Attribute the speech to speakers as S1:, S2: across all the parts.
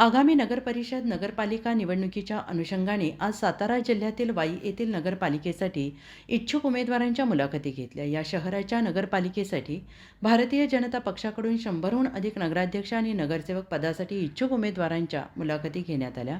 S1: आगामी नगरपरिषद नगरपालिका निवडणुकीच्या अनुषंगाने आज सातारा जिल्ह्यातील वाई येथील नगरपालिकेसाठी इच्छुक उमेदवारांच्या मुलाखती घेतल्या. या शहराच्या नगरपालिकेसाठी भारतीय जनता पक्षाकडून शंभरहून अधिक नगराध्यक्ष आणि नगरसेवक पदासाठी इच्छुक उमेदवारांच्या मुलाखती घेण्यात आल्या.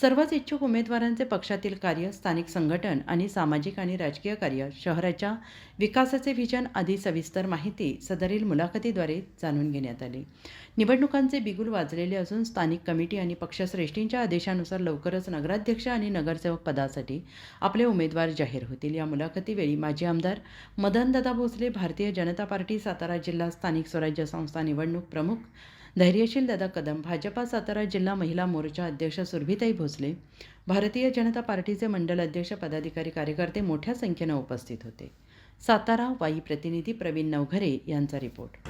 S1: सर्वच इच्छुक उमेदवारांचे पक्षातील कार्य स्थानिक संघटन आणि सामाजिक आणि राजकीय कार्य शहराच्या विकासाचे विजन आदी सविस्तर माहिती सदरील मुलाखतीद्वारे जाणून घेण्यात आली. निवडणुकांचे बिगुल वाजलेले असून स्थानिक कमिटी आणि पक्षश्रेष्ठींच्या आदेशानुसार लवकरच नगराध्यक्ष आणि नगरसेवक पदासाठी आपले उमेदवार जाहीर होतील. या मुलाखतीवेळी माजी आमदार मदनदादा भोसले भारतीय जनता पार्टी सातारा जिल्हा स्थानिक स्वराज्य संस्था निवडणूक प्रमुख धैर्यशील दादा कदम भाजपा सातारा जिल्हा महिला मोर्चा अध्यक्ष सुरभिताई भोसले भारतीय जनता पार्टीचे मंडल अध्यक्ष पदाधिकारी कार्यकर्ते मोठ्या संख्येनं उपस्थित होते. सातारा वाई प्रतिनिधी प्रवीण नवघरे यांचा रिपोर्ट.